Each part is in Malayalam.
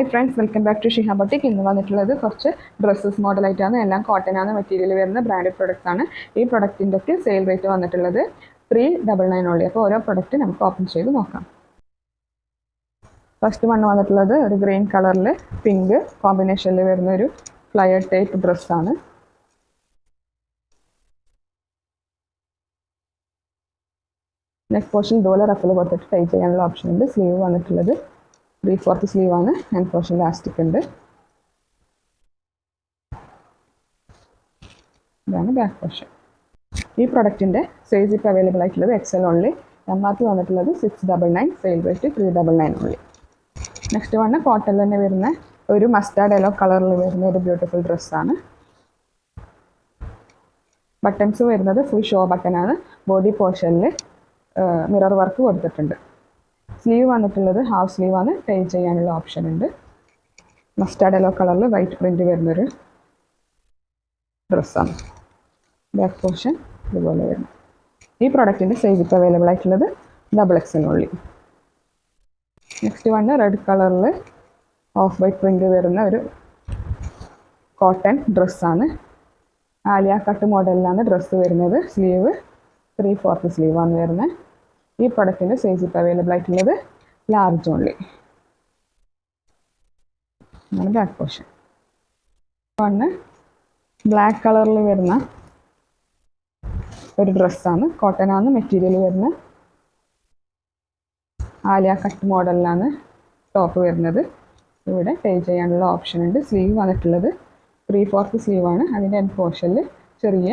Hi friends welcome back to Shiha boutique ഇന്ന് വന്നിട്ടുള്ളത് കുറച്ച് ഡ്രസ്സസ് മോഡലായിട്ടാണ് എല്ലാം കോട്ടൺ ആണ് മെറ്റീരിയൽ വരുന്ന ബ്രാൻഡഡ് പ്രൊഡക്ട്സ് ആണ്. ഈ പ്രൊഡക്റ്റിന്റെ ഒക്കെ സെയിൽ റേറ്റ് വന്നിട്ടുള്ളത് ത്രീ ഡബിൾ നയൻ ഉള്ളി. അപ്പോൾ ഓരോ പ്രൊഡക്റ്റ് നമുക്ക് ഓപ്പൺ ചെയ്ത് നോക്കാം. ഫസ്റ്റ് വൺ വന്നിട്ടുള്ളത് ഒരു ഗ്രീൻ കളറിൽ പിങ്ക് കോമ്പിനേഷനിൽ വരുന്ന ഒരു ഫ്ലയർ ടൈപ്പ് ഡ്രസ്സാണ് നെക്ക് പോർഷൻ ഇതുപോലെ റഫിൽ കൊടുത്തിട്ട് ടൈ ചെയ്യാനുള്ള ഓപ്ഷൻ ഉണ്ട്. സ്ലീവ് വന്നിട്ടുള്ളത് ത്രീ ഫോർത്ത് സ്ലീവ് ആണ്. ഹാൻഡ് പോർഷൻ ലാസ്റ്റിക് ഉണ്ട്. ഇതാണ് ബാക്ക് പോർഷൻ ഈ പ്രൊഡക്റ്റിന്റെ സൈസ് ഇപ്പോൾ അവൈലബിൾ ആയിട്ടുള്ളത് XL only M R P വന്നിട്ടുള്ളത് six double nine sale rate three double nine only next one cotton തന്നെ വരുന്ന ഒരു മസ്റ്റാർഡ് യെല്ലോ കളറിൽ വരുന്ന ഒരു ബ്യൂട്ടിഫുൾ ഡ്രസ്സാണ് ബട്ടൺസ് വരുന്നത് ഫുൾ ഷോ ബട്ടനാണ് ബോഡി പോർഷനിൽ മിറർ വർക്ക് കൊടുത്തിട്ടുണ്ട്. സ്ലീവ് വന്നിട്ടുള്ളത് ഹാഫ് സ്ലീവ് ആണ്. ടൈ ചെയ്യാനുള്ള ഓപ്ഷൻ ഉണ്ട്. മസ്റ്റാർഡ് യെല്ലോ കളറിൽ വൈറ്റ് പ്രിന്റ് വരുന്നൊരു ഡ്രസ്സാണ് ബാക്ക് പോർഷൻ ഇതുപോലെ വരുന്നു. ഈ പ്രോഡക്റ്റിന്റെ സൈസ് ഇപ്പോൾ അവൈലബിൾ ആയിട്ടുള്ളത് ഡബിൾ എക്സിനുള്ളി നെക്സ്റ്റ് വണ് റെഡ് കളറിൽ ഓഫ് വൈറ്റ് പ്രിന്റ് വരുന്ന ഒരു കോട്ടൺ ഡ്രസ്സാണ് ആലിയ കട്ട് മോഡലിലാണ് ഡ്രസ്സ് വരുന്നത്. സ്ലീവ് ത്രീ ഫോർത്ത് സ്ലീവാണ് വരുന്നത്. ഈ പ്രൊഡക്റ്റിന്റെ സൈസ് ഇപ്പോൾ അവൈലബിൾ ആയിട്ടുള്ളത് ലാർജ് ഓൺലി ഇതാണ് ബാക്ക് പോർഷൻ വണ്ണ് ബ്ലാക്ക് കളറിൽ വരുന്ന ഒരു ഡ്രസ്സാണ് കോട്ടൺ ആണ് മെറ്റീരിയൽ വരുന്ന ആലിയ കട്ട് മോഡലിലാണ് ടോപ്പ് വരുന്നത്. ഇവിടെ പേ ചെയ്യാനുള്ള ഓപ്ഷൻ ഉണ്ട്. സ്ലീവ് വന്നിട്ടുള്ളത് ത്രീ ഫോർത്ത് ആണ്. അതിന്റെ എൻ പോർഷനിൽ ചെറിയ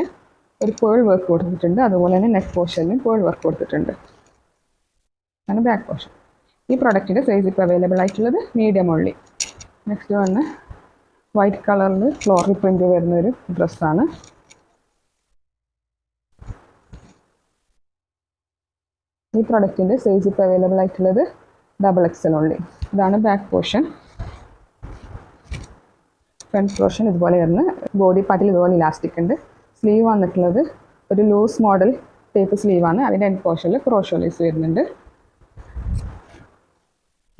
ഒരു പേൾ വർക്ക് കൊടുത്തിട്ടുണ്ട്. അതുപോലെ തന്നെ നെക്ക് പോർഷനിലും പേൾ വർക്ക് കൊടുത്തിട്ടുണ്ട്. ആണ് ബാക്ക് പോർഷൻ ഈ പ്രൊഡക്റ്റിന്റെ സൈസ് ഇപ്പോൾ അവൈലബിൾ ആയിട്ടുള്ളത് മീഡിയം ഉള്ളി നെക്സ്റ്റ് വന്ന് വൈറ്റ് കളറിൽ ഫ്ലോറൽ പ്രിന്റ് വരുന്ന ഒരു ഡ്രസ്സാണ് ഈ പ്രൊഡക്റ്റിന്റെ സൈസ് ഇപ്പോൾ അവൈലബിൾ ആയിട്ടുള്ളത് ഡബിൾ എക്സൽ ഉള്ളി ഇതാണ് ബാക്ക് പോർഷൻ ഫ്രണ്ട് പോർഷൻ ഇതുപോലെ വരുന്ന ബോഡി പാർട്ടിൽ ഇതുപോലെ ഇലാസ്റ്റിക് ഉണ്ട്. സ്ലീവ് വന്നിട്ടുള്ളത് ഒരു ലൂസ് മോഡൽ ടേപ്പ് സ്ലീവാണ് അതിന്റെ എൻഡ് പോർഷനിൽ ക്രോഷോ ലൈസ് വരുന്നുണ്ട്.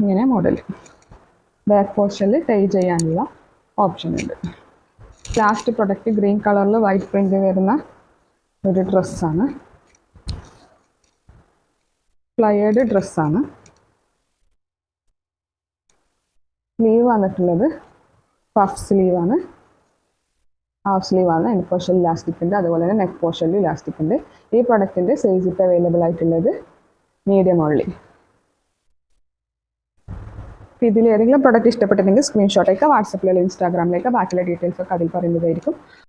ഇങ്ങനെ മോഡൽ ബാക്ക് പോർഷനിൽ ടൈ ചെയ്യാനുള്ള ഓപ്ഷൻ ഉണ്ട്. ലാസ്റ്റ് പ്രൊഡക്റ്റ് ഗ്രീൻ കളറിൽ വൈറ്റ് പ്രിന്റ് വരുന്ന ഒരു ഡ്രസ്സാണ് ഫ്ലയേഡ് ഡ്രസ്സാണ് സ്ലീവ് വന്നിട്ടുള്ളത് പഫ് സ്ലീവാണ് ഹാഫ് സ്ലീവാണ് എൻ പോർഷൻ ഇലാസ്റ്റിക് ഉണ്ട്. അതുപോലെ തന്നെ നെക്ക് പോർഷനിൽ ഇലാസ്റ്റിക് ഉണ്ട്. ഈ പ്രൊഡക്റ്റിന്റെ സൈസ് ഇപ്പോൾ അവൈലബിൾ ആയിട്ടുള്ളത് മീഡിയം ഓൺലി അപ്പോൾ ഇതിൽ ഏതെങ്കിലും പ്രൊഡക്റ്റ് ഇഷ്ടപ്പെട്ടിട്ടുണ്ടെങ്കിൽ സ്ക്രീൻഷോട്ടേക്ക് വാട്സപ്പിലോ ഇൻസ്റ്റാഗ്രാമിലേക്ക് ബാക്കിയുള്ള ഡീറ്റെയിൽസ് ഒക്കെ അതിൽ പറയുന്നതായിരിക്കും.